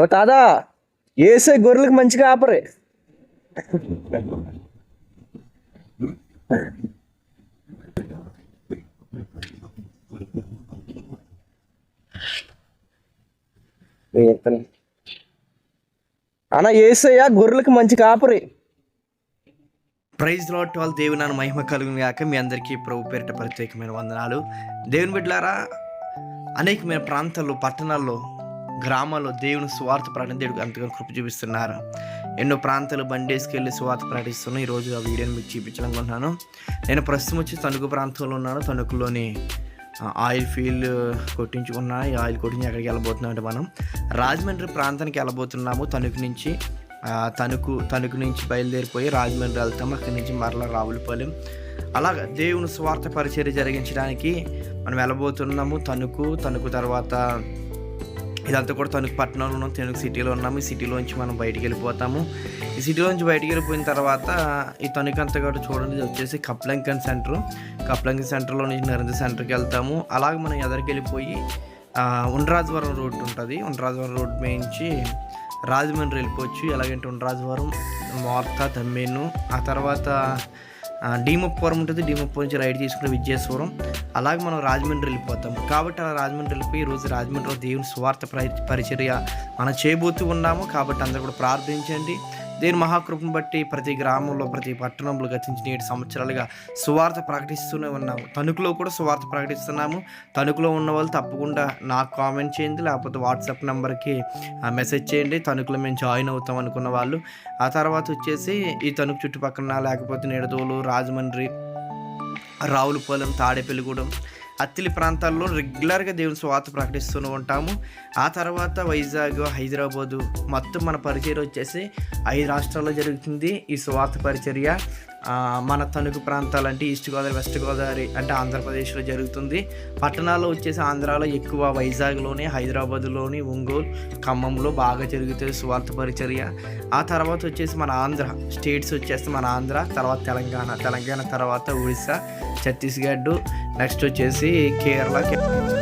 ఓ తాదా ఏసే గొర్రెలకు మంచిగా ఆపరే. అన్న ఏసయ్య గొర్రెలకు మంచి కాపరి ప్రైజ్ లాట్ వాళ్ళ దేవుని నాన్న మహిమ కలుగును గాక. మీ అందరికీ ప్రభు పేరిట ప్రత్యేకమైన వందనాలు. దేవుని బిడ్డలారా అనేకమైన ప్రాంతాల్లో పట్టణాల్లో గ్రామాల్లో దేవుని స్వార్థ ప్రకటన అంతగా కృప చూపిస్తున్నారు. ఎన్నో ప్రాంతాలు బండేసుకెళ్ళి స్వార్థ ప్రకటిస్తున్నాను ఈరోజు ఆ వీడియోని మీకు చూపించాలనుకుంటున్నాను. నేను ప్రస్తుతం వచ్చి తణుకు ప్రాంతంలో ఉన్నాను. తణుకులోని ఆయిల్ ఫీల్డ్ కొట్టించుకున్నా ఈ ఆయిల్ కొట్టించి ఎక్కడికి వెళ్ళబోతున్నాం అంటే మనం రాజమండ్రి ప్రాంతానికి వెళ్ళబోతున్నాము. తణుకు నుంచి తణుకు తణుకు నుంచి బయలుదేరిపోయి రాజమండ్రి వెళ్తాము అక్కడి నుంచి మరలా రావులపాలెం అలాగ దేవుని స్వార్థ పరిచర్య జరిగించడానికి మనం వెళ్ళబోతున్నాము. తణుకు తణుకు తర్వాత ఇదంతా కూడా తణుకు పట్టణంలో ఉన్నాం తణుకు సిటీలో ఉన్నాము. ఈ సిటీలోంచి మనం బయటికి వెళ్ళిపోతాము. ఈ సిటీలోంచి బయటికి వెళ్ళిపోయిన తర్వాత ఈ తణుకు అంతా కూడా చూడండి వచ్చేసి కప్లంకన్ సెంటర్. కప్లంకన్ సెంటర్లో నుంచి నరేంద్ర సెంటర్కి వెళ్తాము. అలాగే మనం ఎదరికి వెళ్ళిపోయి ఉండ్రాజవరం రోడ్ ఉంటుంది. ఉండ్రాజవరం రోడ్ నుంచి రాజమండ్రి వెళ్ళిపోవచ్చు. ఎలాగంటే ఉండ్రాజవరం మార్తా తమ్మేను. ఆ తర్వాత డీమప్పవరం ఉంటుంది. డీమప్పవరం నుంచి రైడ్ తీసుకుని విజయేశ్వరం. అలాగే మనం రాజమండ్రి వెళ్ళిపోతాం. కాబట్టి అలా రాజమండ్రి వెళ్ళిపోయి రోజు రాజమండ్రిలో దేవుని స్వార్థ పరిచర్య మనం చేయబోతూ ఉన్నాము. కాబట్టి అందరూ కూడా ప్రార్థించండి. దేని మహాకృపను బట్టి ప్రతి గ్రామంలో ప్రతి పట్టణంలో గతించిన ఏడు సంవత్సరాలుగా సువార్త ప్రకటిస్తూనే ఉన్నాము. తణుకులో కూడా సువార్త ప్రకటిస్తున్నాము. తణుకులో ఉన్న వాళ్ళు తప్పకుండా నాకు కామెంట్ చేయండి లేకపోతే వాట్సాప్ నెంబర్కి మెసేజ్ చేయండి. తణుకులో మేము జాయిన్ అవుతాం అనుకున్న వాళ్ళు. ఆ తర్వాత వచ్చేసి ఈ తణుకు చుట్టుపక్కల లేకపోతే నిడదోలు రాజమండ్రి రావులపాలెం తాడేపల్లిగూడెం అత్తిలి ప్రాంతాల్లో రెగ్యులర్గా దేవుని స్వార్థ ప్రకటిస్తూనే ఉంటాము. ఆ తర్వాత వైజాగ్ హైదరాబాదు మొత్తం మన పరిచర్య వచ్చేసి ఐదు రాష్ట్రాల్లో జరుగుతుంది ఈ స్వార్థ పరిచర్య. మన తణుకు ప్రాంతాలు అంటే ఈస్ట్ గోదావరి వెస్ట్ గోదావరి అంటే ఆంధ్రప్రదేశ్లో జరుగుతుంది. పట్టణాల్లో వచ్చేసి ఆంధ్రాలో ఎక్కువ వైజాగ్లోని హైదరాబాద్లోని ఒంగోలు ఖమ్మంలో బాగా జరుగుతుంది స్వార్థ పరిచర్య. ఆ తర్వాత వచ్చేసి మన ఆంధ్ర స్టేట్స్ వచ్చేసి మన ఆంధ్ర తర్వాత తెలంగాణ తెలంగాణ తర్వాత ఒడిశా ఛత్తీస్గఢ్ నెక్స్ట్ వచ్చేసి కేరళ.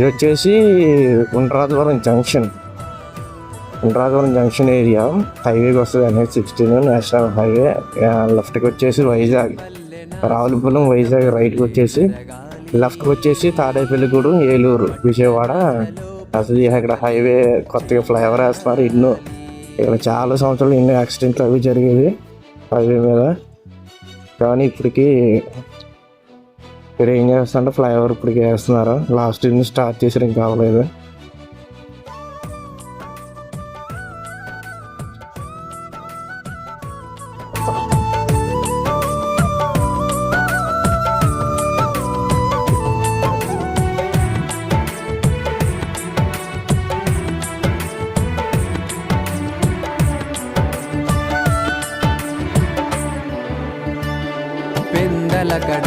ఇది వచ్చేసి Undrajavaram junction. Undrajavaram junction area హైవేకి వస్తుంది అనేది సిక్స్టీన్ నేషనల్ హైవే. లెఫ్ట్కి వచ్చేసి వైజాగ్. రావులపాలెం వైజాగ్ రైట్కి వచ్చేసి లెఫ్ట్కి వచ్చేసి తాడేపల్లిగూడెం ఏలూరు విజయవాడ. అసలు ఇక్కడ హైవే కొత్తగా ఫ్లైఓవర్ వేస్తున్నారు ఎన్నో ఇక్కడ చాలా సంవత్సరాలు ఎన్నో యాక్సిడెంట్లు అవి జరిగేవి హైవే మీద. కానీ ఇప్పటికీ ఇప్పుడు ఏం చేస్తారంటే ఫ్లైఓవర్ ఇప్పటికి వేస్తున్నారు లాస్ట్ నుంచి స్టార్ట్ చేసారు ఇంకా అవ్వలేదు. పెందలకడ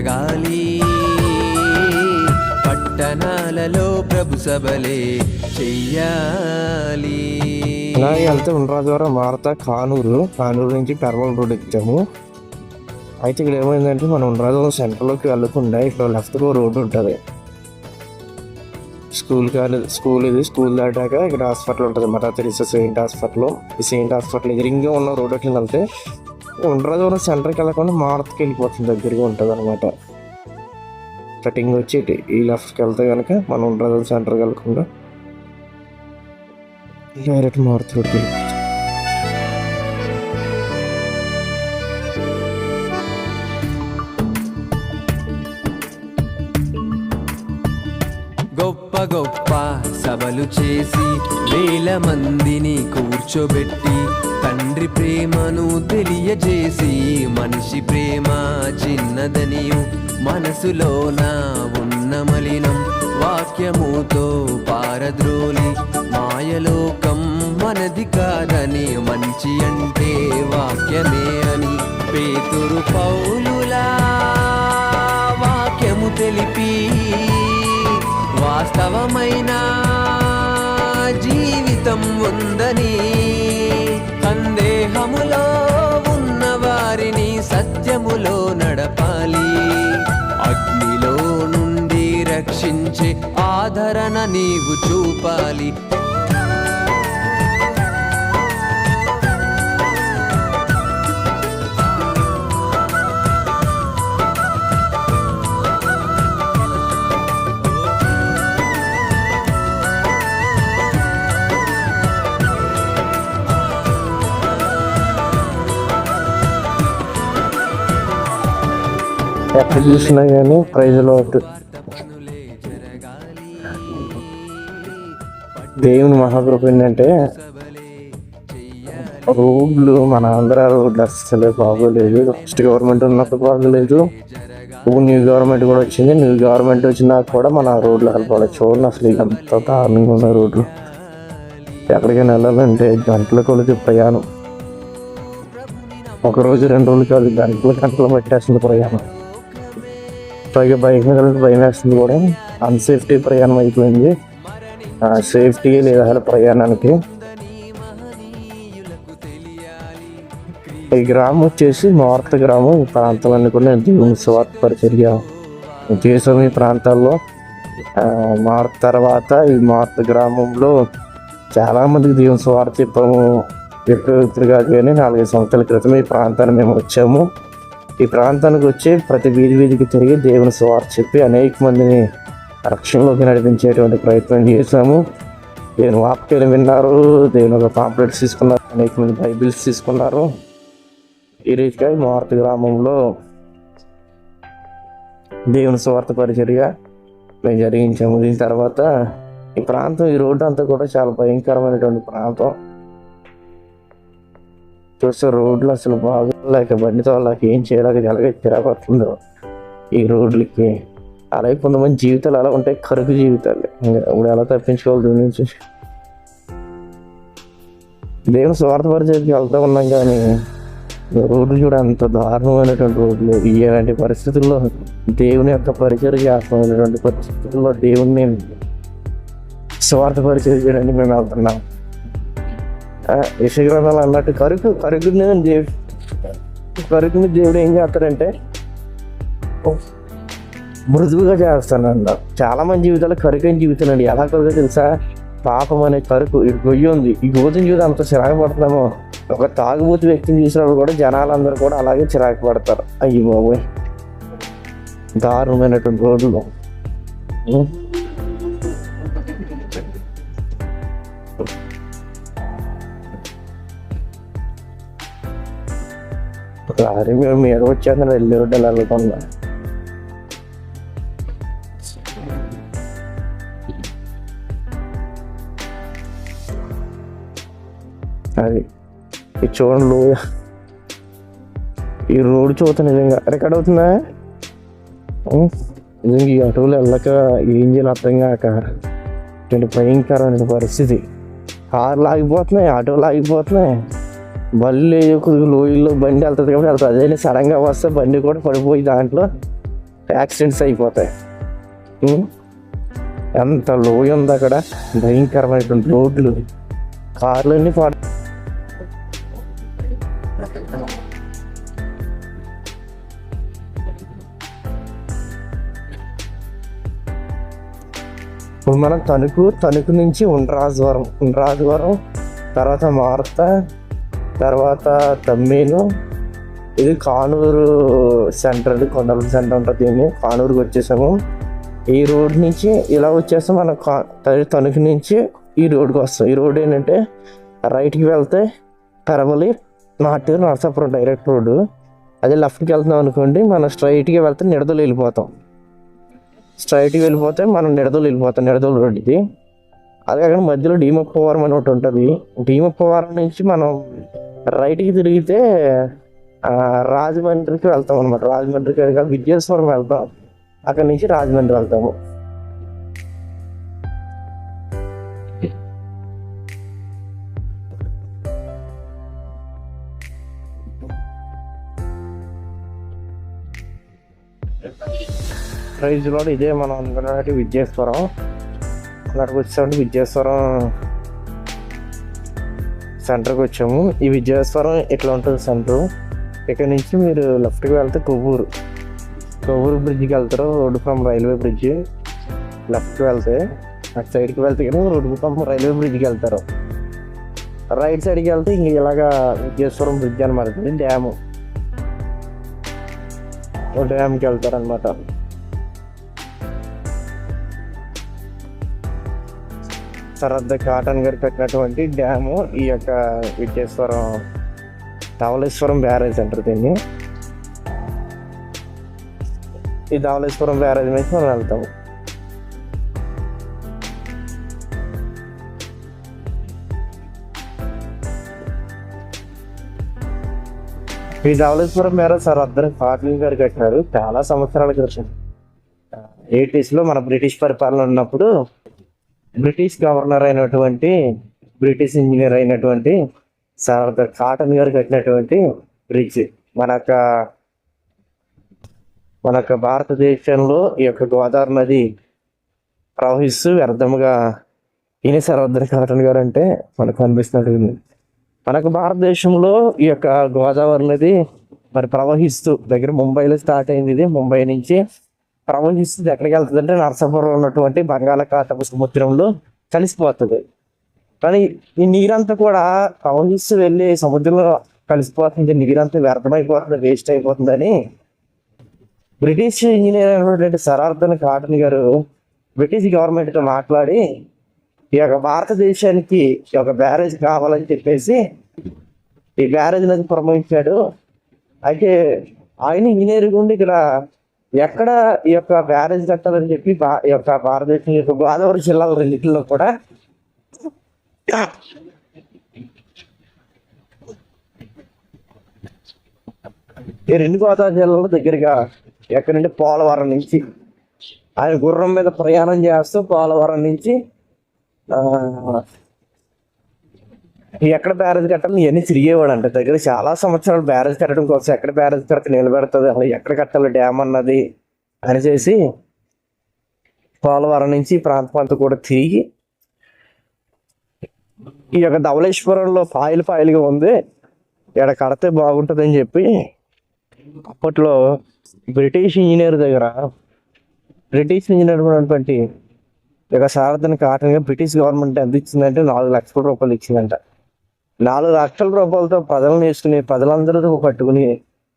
జరగాలి. పట్టణాలలో ప్రభు సభలే చెయ్యాలి. ఇలా వెళ్తే ఉండ్రా ద్వారా మారతా కానూరు కానూరు నుంచి పెరవల్ రోడ్ ఎక్కాము. అయితే ఇక్కడ ఏమైందంటే మనం ఉండ్రాజు సెంటర్లోకి వెళ్ళకుండా ఇక్కడ లెఫ్ట్లో రోడ్డు ఉంటుంది. స్కూల్ కాలేజ్ స్కూల్ ఇది స్కూల్ దాటాక ఇక్కడ హాస్పిటల్ ఉంటుంది. మరా తెరిసా సెయింట్ హాస్పిటల్ ఈ సెయింట్ హాస్పిటల్ ఎదురుగా ఉన్న రోడ్ అట్లా వెళ్తే ఉండ్రాజవరం సెంటర్కి వెళ్ళకుండా మారత్కి వెళ్ళిపోతుంది దగ్గరగా ఉంటుంది అనమాట కటింగ్ వచ్చి ఈ లెఫ్ట్కి వెళ్తే కనుక మనం ఉండ్రాజవరం సెంటర్కి వెళ్ళకుండా డైరెక్ట్ మారుతి రోడ్కి వెళ్ళిపోతుంది గొప్ప గొప్ప సభలు చేసి వేల మందిని కూర్చోబెట్టి తండ్రి ప్రేమను తెలియజేసి మనిషి ప్రేమ చిన్నదనియు మనసులోన ఉన్న మలినం వాక్యముతో పారద్రోలి మాయలోకం మనది కాదని మంచి అంటే వాక్యమే అని పేతురు పౌలులా వాక్యము తెలిపి వాస్తవమైన జీవితం ఉందని రక్షించే ఆదరణ నీవు చూపాలి. ఎక్కడ చూసినా కానీ ప్రైజ్లో పనులే దేవుని మహాకృప ఏంటంటే రోడ్లు మన ఆంధ్ర రోడ్లు అసలు బాగోలేదు. ఫస్ట్ గవర్నమెంట్ ఉన్నప్పుడు బాగోలేదు. ఇప్పుడు న్యూ గవర్నమెంట్ కూడా వచ్చింది. న్యూ గవర్నమెంట్ వచ్చినాక కూడా మన రోడ్లు కలపాలి చూడండి అసలు ఎంత దారుణంగా ఉన్న రోడ్లు. ఎక్కడికైనా వెళ్ళాలంటే గంటల కొలిది ప్రయాణం. ఒక రోజు రెండు రోజులు కాదు గంటలు గంటలు పెట్టేస్తుంది ప్రయాణం. పైగా బైక్ మీద వెళ్తే భయం వేస్తుంది కూడా. అన్సేఫ్టీ ప్రయాణం అయిపోయింది. సేఫ్టీ లేదా ప్రయాణానికి ఈ గ్రామం వచ్చేసి నార్త్ గ్రామం. ఈ ప్రాంతాలన్నీ కూడా దేవుని స్వార్థ పరిచర్య దేశం ఈ ప్రాంతాల్లో మార్త్ తర్వాత ఈ మార్త్ గ్రామంలో చాలామందికి దేవుని స్వార్థ చెప్పాము ఎప్పుడు ఇప్పుడు కాదు కానీ నాలుగైదు సంవత్సరాల క్రితం ఈ ప్రాంతాన్ని మేము వచ్చాము. ఈ ప్రాంతానికి వచ్చి ప్రతి వీధి వీధికి తిరిగి దేవుని స్వార్థ చెప్పి అనేక మందిని రక్షణలోకి నడిపించేటువంటి ప్రయత్నం చేశాము. నేను వాక్యాలు విన్నారు. దేవుని ఒక పాంప్లెట్స్ తీసుకున్నారు. అనేక మంది బైబిల్స్ తీసుకున్నారు. ఈ రీతిగా ఈ మార్తి గ్రామంలో దేవుని స్వార్థ పరిచర్య మేము జరిగించాము. దీని తర్వాత ఈ ప్రాంతం ఈ రోడ్డు అంతా కూడా చాలా భయంకరమైనటువంటి ప్రాంతం. చూస్తే రోడ్లు అసలు బాగా లేక బండితో వాళ్ళకి ఏం చేయలేక ఎలాగ చిరాకొస్తుందో ఈ రోడ్లకి. అలాగే కొంతమంది జీవితాలు అలా ఉంటాయి కరుకు జీవితాలు. ఇప్పుడు ఎలా తప్పించుకోవాలి దీని నుంచి? దేవుని స్వార్థపరిచేకి వెళ్తూ ఉన్నాం కానీ రోడ్లు కూడా అంత దారుణమైనటువంటి రోడ్లు ఇలాంటి పరిస్థితుల్లో దేవుని యొక్క పరిచయం చేస్తున్నటువంటి పరిస్థితుల్లో దేవుణ్ణి స్వార్థ పరిచయం చేయడానికి మేము వెళ్తున్నాం. యశగ్రంథాలు అన్నట్టు కరుకు కరుకుని దేవుడు కరుకుని దేవుడు ఏం చేస్తాడంటే మృదువుగా చేస్తానంట. చాలా మంది జీవితాలు కరుకైన జీవితాలు అండి ఎలా కొరకు తెలుసా? పాపం అనే కరుకు ఈ గొయ్యి ఉంది. ఈ గోధుమ జీవితం అంత చిరాకు పడుతున్నామో ఒక తాగుబోతు వ్యక్తిని చూసినప్పుడు కూడా జనాలందరూ కూడా అలాగే చిరాకు పడతారు. అయ్యి బాబోయ్. దారుణమైనటువంటి రోడ్లు ఉం. లారీ మీద మీద వెళ్ళి రోడ్డు వెళ్తున్నా ఈ చూడండి లోయ. ఈ రోడ్డు చూత నిజంగా రికార్డ్ అవుతుందా? నిజంగా ఈ అటువులు వెళ్ళక ఏం చేయాలి అర్థం కాక ఇటువంటి భయంకరమైన పరిస్థితి. కార్లు ఆగిపోతున్నాయి ఆటోలు ఆగిపోతున్నాయి. బళ్ళు కొద్దిగా లోయల్లో బండి వెళ్తుంది కాబట్టి వెళ్తుంది. అదే సడన్గా వస్తే బండి కూడా పడిపోయి దాంట్లో యాక్సిడెంట్స్ అయిపోతాయి. ఎంత లోయ ఉంది అక్కడ. భయంకరమైనటువంటి రోడ్లు. కార్లన్నీ పాడు మనం తణుకు తణుకు నుంచి ఉండ్రాజవరం ఉండ్రాజవరం తర్వాత మార్త తర్వాత తమ్మేను. ఇది కానూరు సెంటర్ ఇది కొండల సెంటర్ ఉంటుంది దీన్ని. కానూరుకి వచ్చేసాము. ఈ రోడ్ నుంచి ఇలా వచ్చేస్తే మనం కా తణుకు నుంచి ఈ రోడ్కి వస్తాం. ఈ రోడ్ ఏంటంటే రైట్కి వెళ్తే కరమలి నాట్యూర్ నరసాపురం డైరెక్ట్ రోడ్డు. అదే లెఫ్ట్కి వెళ్తున్నాం అనుకోండి మనం స్ట్రైట్గా వెళ్తే నిడదలు వెళ్ళిపోతాం. స్ట్రైట్కి వెళ్ళిపోతే మనం నిడదలు వెళ్ళిపోతాం నిడదోలు రోడ్ ఇది అదే కాకుండా మధ్యలో డీమప్పవరం అని ఒకటి ఉంటుంది. డీమప్పవరం నుంచి మనం రైట్కి తిరిగితే రాజమండ్రికి వెళ్తాం అనమాట రాజమండ్రికి కాదు విద్యేశ్వరం వెళ్తాం. అక్కడ నుంచి రాజమండ్రి వెళ్తాము. ప్రైజ్లో ఇదే మనం అనుకున్నట్టు విద్యేశ్వరం అక్కడికి వచ్చామంటే విద్యేశ్వరం సెంటర్కి వచ్చాము. ఈ విద్యేశ్వరం ఇట్లా ఉంటుంది సెంటర్? ఇక్కడ నుంచి మీరు లెఫ్ట్కి వెళ్తే కొవ్వూరు. కొవ్వూరు బ్రిడ్జ్కి వెళ్తారు. Road from railway bridge. లెఫ్ట్కి వెళ్తే అటు సైడ్కి వెళ్తే కానీ రోడ్డు ఫ్రమ్ రైల్వే బ్రిడ్జ్కి వెళ్తారు. రైట్ సైడ్కి వెళ్తే ఇంక ఇలాగా విద్యేశ్వరం బ్రిడ్జ్ అనమాట ఇది డ్యాము డ్యామ్కి వెళ్తారనమాట సరద్ద కాటన్ గారు కట్టినటువంటి డ్యాము ఈ యొక్క విద్యేశ్వరం ధవళేశ్వరం బ్యారేజ్ అంటారు దీన్ని. ఈ ధవళేశ్వరం బ్యారేజ్ నుంచి మనం వెళ్తాము. ఈ ధవళేశ్వరం బ్యారేజ్ సార్ అద్దరు కాటన్ గారు కట్టినారు చాలా సంవత్సరాల క్రితం. ఎయిటీస్లో మన బ్రిటిష్ పరిపాలన ఉన్నప్పుడు బ్రిటిష్ గవర్నర్ అయినటువంటి బ్రిటిష్ ఇంజనీర్ అయినటువంటి సర్దార్ కాటన్ గారు కట్టినటువంటి బ్రిడ్జ్. మన యొక్క మన యొక్క భారతదేశంలో ఈ యొక్క గోదావరి నది ప్రవహిస్తూ వ్యర్థముగా ఈయన సర్వద్ర కాటన్ గారు అంటే మనకు అనిపిస్తున్నట్టు మనకు భారతదేశంలో ఈ యొక్క గోదావరి నది మరి ప్రవహిస్తూ దగ్గర ముంబైలో స్టార్ట్ అయింది ఇది. ముంబై నుంచి ప్రవహిస్తుంది ఎక్కడికి వెళ్తుంది అంటే నరసాపురంలో ఉన్నటువంటి బంగాళాఖాతపు సముద్రంలో కలిసిపోతుంది. కానీ ఈ నీరంతా కూడా ప్రవహిస్తూ వెళ్ళి సముద్రంలో కలిసిపోతుంది. నీరంతా వ్యర్థమైపోతుంది వేస్ట్ అయిపోతుందని బ్రిటిష్ ఇంజనీర్ అయినటువంటి సరార్థన్ కాటన్ గారు బ్రిటిష్ గవర్నమెంట్తో మాట్లాడి ఈ యొక్క భారతదేశానికి ఈ యొక్క బ్యారేజ్ కావాలని చెప్పేసి ఈ బ్యారేజ్ నది పురమించాడు అయితే ఆయన ఇంజనీర్ ఉండి ఇక్కడ ఎక్కడ ఈ యొక్క బ్యారేజ్ కట్టాలని చెప్పి ఈ యొక్క భారతదేశం యొక్క గోదావరి జిల్లాల రెండింటిలో కూడా ఈ రెండు గోదావరి జిల్లాలో దగ్గరగా ఎక్కడి నుండి పోలవరం నుంచి ఆయన గుర్రం మీద ప్రయాణం చేస్తూ పోలవరం నుంచి ఎక్కడ బ్యారేజ్ కట్టాలి? ఇవన్నీ తిరిగేవాడు అంటే దగ్గర చాలా సంవత్సరాలు బ్యారేజ్ కట్టడం కోసం ఎక్కడ బ్యారేజ్ కడితే నిలబెడుతుంది? అసలు ఎక్కడ కట్టాలి డ్యామ్ అన్నది అని చేసి పోలవరం నుంచి ప్రాంతం అంతా కూడా తిరిగి ఈ యొక్క ధవళేశ్వరంలో పాయలు పాయలుగా ఉంది. ఇక్కడ కడితే బాగుంటుందని చెప్పి అప్పట్లో బ్రిటిష్ ఇంజనీర్ దగ్గర బ్రిటిష్ ఇంజనీర్ ఉన్నటువంటి ఈ యొక్క సారథిని కారణంగా బ్రిటిష్ గవర్నమెంట్ ఎంత ఇచ్చిందంటే నాలుగు లక్షల రూపాయలు ఇచ్చిందంట. నాలుగు లక్షల రూపాయలతో ప్రజలను వేసుకుని పదలందరితో పట్టుకుని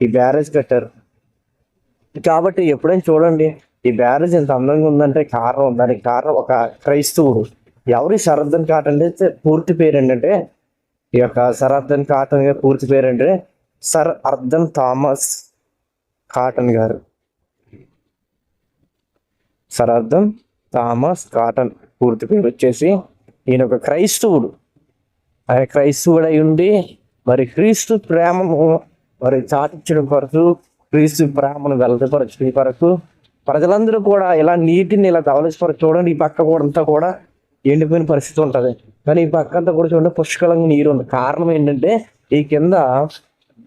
ఈ బ్యారేజ్ కట్టారు. కాబట్టి ఎప్పుడైనా చూడండి ఈ బ్యారేజ్ ఎంత అందంగా ఉందంటే కారణం దానికి కారణం ఒక క్రైస్తవుడు. ఎవరి సరద్దన్ కాటన్ అంటే పూర్తి పేరు ఏంటంటే ఈ యొక్క సరద్దన్ కాటన్ గారు పూర్తి పేరు ఏంటంటే సర్ అర్ధన్ థామస్ కాటన్ గారు. సర్ అర్ధన్ థామస్ కాటన్ పూర్తి పేరు వచ్చేసి ఈయన ఒక క్రైస్తవుడు. క్రైస్తవుడై ఉండి మరి క్రీస్తు ప్రేమను మరి చాటించడం కొరకు క్రీస్తు ప్రేమను వెల్లడిపరచడం కొరకు ప్రజలందరూ కూడా ఇలా నీటిని ఇలా ధవలేశ్వరం చూడండి. ఈ పక్క కూడా అంతా కూడా ఎండిపోయిన పరిస్థితి ఉంటుంది. కానీ ఈ పక్క అంతా కూడా చూడండి పుష్కలంగా నీరు ఉంది. కారణం ఏంటంటే ఈ కింద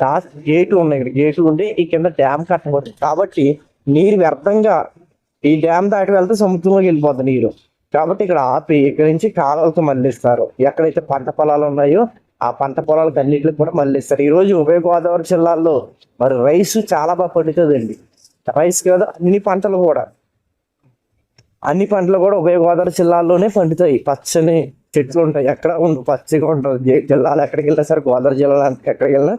దా గేట్లు ఉన్నాయి ఇక్కడ. గేట్లు ఉండి ఈ కింద డ్యామ్ కట్టబడుతుంది. కాబట్టి నీరు వ్యర్థంగా ఈ డ్యామ్ దాటి వెళ్తే సముద్రంలోకి వెళ్ళిపోద్ది నీరు. కాబట్టి ఇక్కడ ఆపి ఇక్కడ నుంచి కాలువలకు మళ్ళిస్తారు. ఎక్కడైతే పంట పొలాలు ఉన్నాయో ఆ పంట పొలాలకు అన్నింటికి కూడా మళ్ళిస్తారు. ఈరోజు ఉభయ గోదావరి జిల్లాల్లో మరి రైస్ చాలా బాగా పండుతుందండి. రైస్ కదా అన్ని పంటలు కూడా. అన్ని పంటలు కూడా ఉభయ గోదావరి జిల్లాల్లోనే పండుతాయి. పచ్చని చెట్లు ఉంటాయి. ఎక్కడ ఉండవు పచ్చగా ఉంటుంది. జిల్లాలు ఎక్కడికి వెళ్ళినా సరే గోదావరి జిల్లా ఎక్కడికి వెళ్ళినా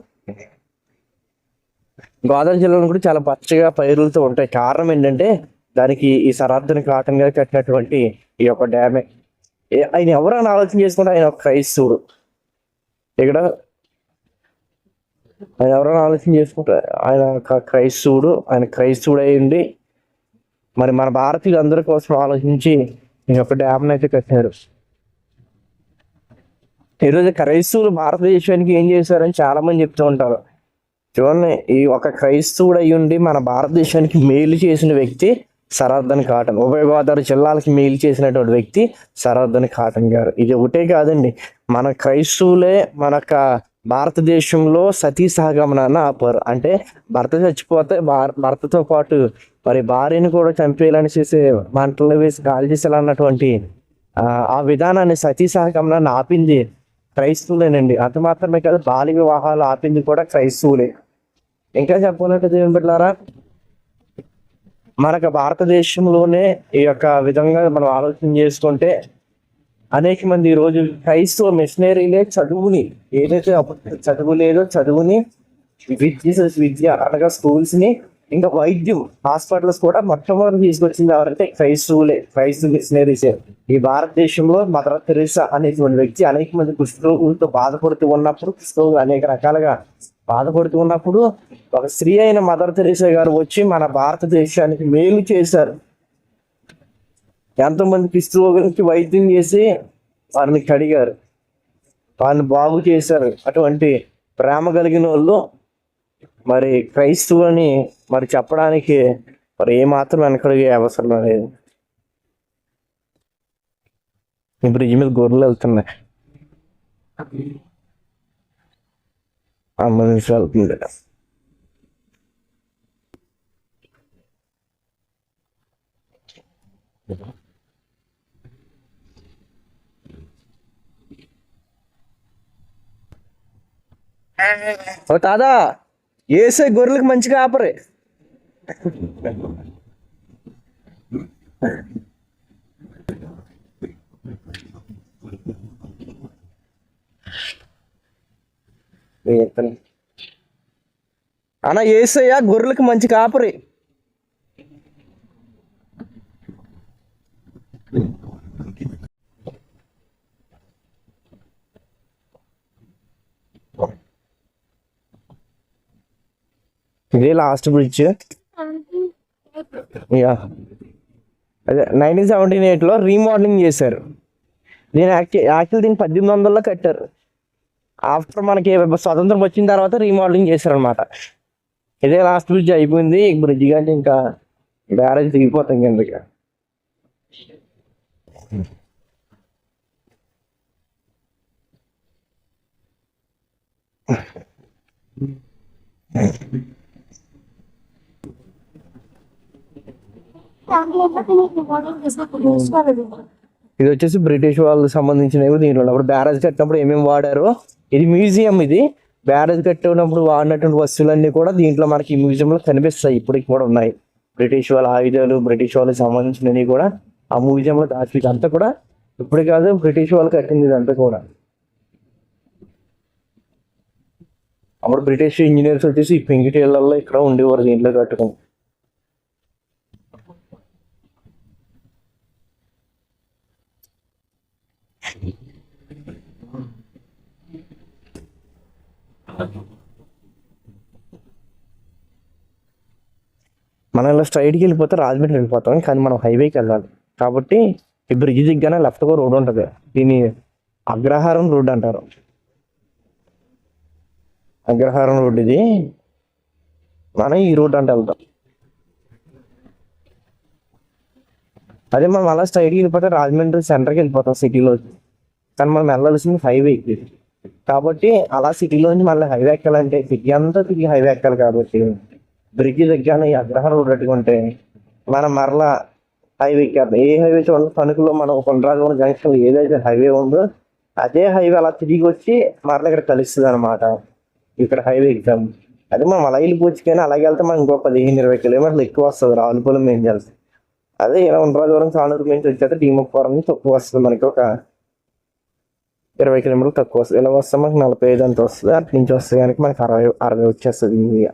గోదావరి జిల్లాలో కూడా చాలా పచ్చగా పైరులతో ఉంటాయి. కారణం ఏంటంటే దానికి ఈ సరార్థని కాటన్ కట్టినటువంటి ఈ యొక్క డ్యామే. ఆయన ఎవరైనా ఆలోచన చేసుకుంటే ఆయన ఒక క్రైస్తవుడు. ఇక్కడ ఆయన ఎవరైనా ఆలోచన చేసుకుంటే ఆయన ఒక క్రైస్తవుడు ఆయన క్రైస్తవుడు అయ్యండి మరి మన భారతీయులు అందరి కోసం ఆలోచించి ఈ యొక్క డ్యామ్ని అయితే కట్టినారు ఈరోజు క్రైస్తవులు భారతదేశానికి ఏం చేశారని చాలా మంది చెప్తూ ఉంటారు. చూడండి ఈ ఒక క్రైస్తవుడు అయ్యుండి మన భారతదేశానికి మేలు చేసిన వ్యక్తి సరార్ధన్ కాటన్. ఉభయ గోదావరి జిల్లాలకి మేలు చేసినటువంటి వ్యక్తి సరార్ధన్ కాటన్ గారు. ఇది ఒకటే కాదండి. మన క్రైస్తవులే మన యొక్క భారతదేశంలో సతీ సహగమనాన్ని ఆపారు. అంటే భర్త చచ్చిపోతే భర్తతో పాటు మరి భార్యను కూడా చంపేయాలని చేసే మంటలు వేసి కాల్ చేసేయాలన్నటువంటి ఆ, ఆ విధానాన్ని సతీ సహగమనాన్ని ఆపింది క్రైస్తవులేనండి. అంత మాత్రమే కాదు బాల్య వివాహాలు ఆపింది కూడా క్రైస్తవులే. ఇంకా చెప్పాలంటే దేవుని బిడ్డారా మనకు భారతదేశంలోనే ఈ యొక్క విధంగా మనం ఆలోచన చేసుకుంటే అనేక మంది ఈ రోజు క్రైస్తవ మిషనరీలే చదువుని ఏదైతే అప్పుడు చదువు లేదో చదువుని విద్య విద్య అనగా స్కూల్స్ని ఇంకా వైద్యం హాస్పిటల్స్ కూడా మొట్టమొదటి తీసుకొచ్చింది ఎవరంటే క్రైస్తవులే క్రైస్తవ మిషనరీసే ఈ భారతదేశంలో మదర్ తెరీసా అనేటువంటి వ్యక్తి అనేక మంది కుష్ఠరోగులతో బాధపడుతూ ఉన్నప్పుడు కుష్ఠరోగులు అనేక రకాలుగా బాధపడుతూ ఉన్నప్పుడు ఒక స్త్రీ అయిన మదర్ తెరీసా గారు వచ్చి మన భారతదేశానికి మేలు చేశారు. ఎంతోమంది క్రిస్తువులకి వైద్యం చేసి వారిని కడిగారు. వారిని బాగు చేశారు. అటువంటి ప్రేమ కలిగిన వాళ్ళు మరి క్రైస్తవుని మరి చెప్పడానికి మరి ఏమాత్రం వెనకడిగే అవసరం లేదు. ఈ బ్రిడ్జ్ మీద గొర్రెలు వెళ్తున్నాయి. అమ్మ నుంచి వెళ్తుంది ఓ తాదా ఏసే గొర్రెలకు మంచిగా ఆపరే. అన్న ఏసయ్య గొర్రెలకు మంచి కాపరి. ఇదే లాస్ట్ బ్రిడ్జ్ యా. అదే నైన్టీన్ సెవెంటీన్ ఎయిట్లో రీమోడలింగ్ చేశారు. దీని యాక్చువల్ యాక్చువల్ దీన్ని పద్దెనిమిది వందల్లో కట్టారు. ఆఫ్టర్ మనకి స్వతంత్రం వచ్చిన తర్వాత రీమోడలింగ్ చేశారనమాట ఇదే లాస్ట్ బ్రిడ్జ్ అయిపోయింది ఈ బ్రిడ్జ్ కానీ ఇంకా బ్యారేజ్ దిగిపోతాం కిందకి. ఇది వచ్చేసి బ్రిటిష్ వాళ్ళకి సంబంధించినవి దీంట్లో అప్పుడు బ్యారేజ్ కట్టినప్పుడు ఏమేమి వాడారో ఇది మ్యూజియం ఇది. బ్యారేజ్ కట్టినప్పుడు వాడినటువంటి వస్తువులన్నీ కూడా దీంట్లో మనకి ఈ మ్యూజియంలో కనిపిస్తాయి. ఇప్పటికి కూడా ఉన్నాయి. బ్రిటిష్ వాళ్ళ ఆయుధాలు బ్రిటిష్ వాళ్ళకి సంబంధించినవి కూడా ఆ మ్యూజియంలో దాచి ఇదంతా కూడా ఇప్పుడు కాదు బ్రిటిష్ వాళ్ళు కట్టింది ఇదంతా కూడా. అప్పుడు బ్రిటిష్ ఇంజనీర్స్ వచ్చేసి ఈ పెంకిటేళ్ళలో ఇక్కడ ఉండేవారు దీంట్లో కట్టుకుని. మనం ఇలా స్ట్రైట్కి వెళ్ళిపోతే రాజమండ్రి వెళ్ళిపోతాం కానీ మనం హైవేకి వెళ్ళాలి. కాబట్టి ఈ బ్రిడ్జ్ దిగ్గానే లెఫ్ట్గా రోడ్ ఉంటుంది. దీన్ని అగ్రహారం రోడ్ అంటారు. అగ్రహారం రోడ్ ఇది. మనం ఈ రోడ్ అంటే వెళ్తాం. అదే మనం అలా స్ట్రైట్కి వెళ్ళిపోతే రాజమండ్రి సెంటర్కి వెళ్ళిపోతాం సిటీలో కానీ మనం వెళ్ళాల్సింది హైవే కాబట్టి అలా సిటీలోంచి మళ్ళీ హైవే ఎక్కాలంటే సిటీ అంతా తిరిగి హైవే ఎక్కాలి కాబట్టి బ్రిడ్జ్ దగ్గర ఈ అగ్రహారం రోడ్ పెట్టుకుంటే మనం మరలా హైవే ఎక్కాలి ఏ హైవే చూడండి తణుకులో మనం కొండరాజవరం జంక్షన్ ఏదైతే హైవే ఉందో అదే హైవే అలా తిరిగి వచ్చి మరలా ఇక్కడ కలుస్తుంది అనమాట ఇక్కడ హైవే ఎగ్జామ్ అదే మనం అలా వెళ్ళిపోవచ్చు కానీ అలాగే వెళ్తే మనం ఇంకో పదిహేను ఇరవై కిలోమీటర్లు ఎక్కువ వస్తుంది. రావులపల్లి మేము చేయాల్సి అదే ఇలా ఉండరాజవరం సానూరు నుంచి వచ్చేస్తే డీమపురం నుంచి తక్కువ వస్తుంది మనకి ఒక ఇరవై కిలోమీటర్లు తక్కువ వస్తుంది ఇలా వస్తే మనకి నలభై ఐదు అంత వస్తుంది అటు నుంచి వస్తే కనుక మనకి అరవై అరవై వచ్చేస్తుంది ఈజీగా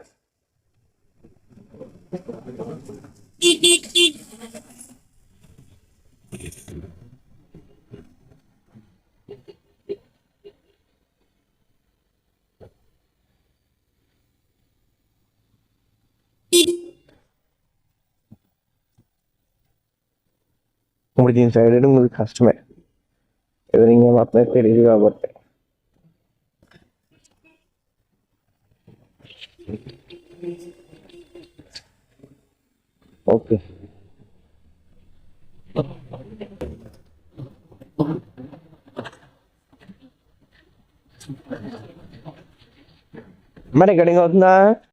ఇప్పుడు దీని సైడ్ వేయడం కొద్దిగా కష్టమే ఎదురింగ్ ఏమవుతుందో తెలియదు కాబట్టి ఓకే మరి గడింగ్ అవుతుందా ట్రిపుల్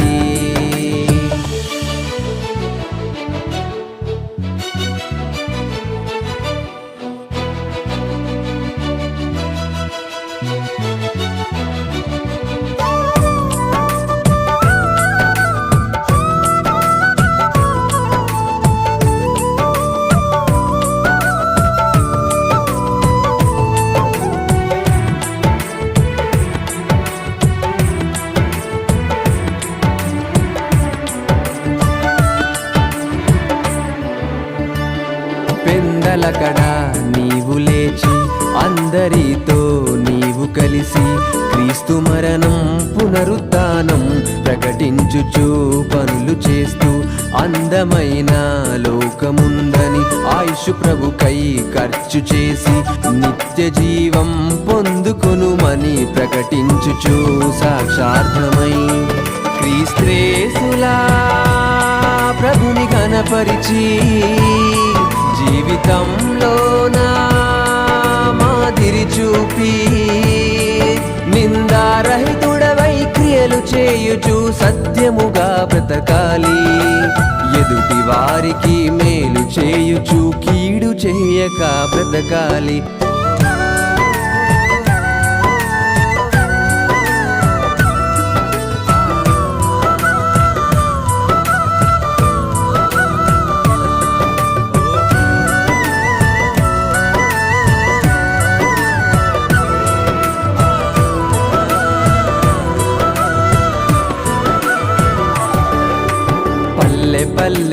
ప్రకటించుచు సాక్షార్థమై క్రీస్త్రేసులా ప్రభుని గణపరిచి జీవితంలో నా మాదిరి చూపి నిందారహితుడవై క్రియలు చేయుచు సత్యముగా బ్రతకాలి. ఎదుటి వారికి మేలు చేయుచు కీడు చేయక బ్రతకాలి.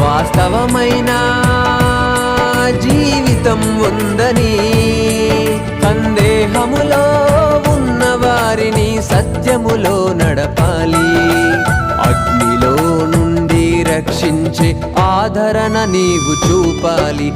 వాస్తవమైన జీవితం ఉందని సందేహములో ఉన్న వారిని సత్యములో నడపాలి. అగ్నిలో నుండి రక్షించే ఆదరణ నీవు చూపాలి.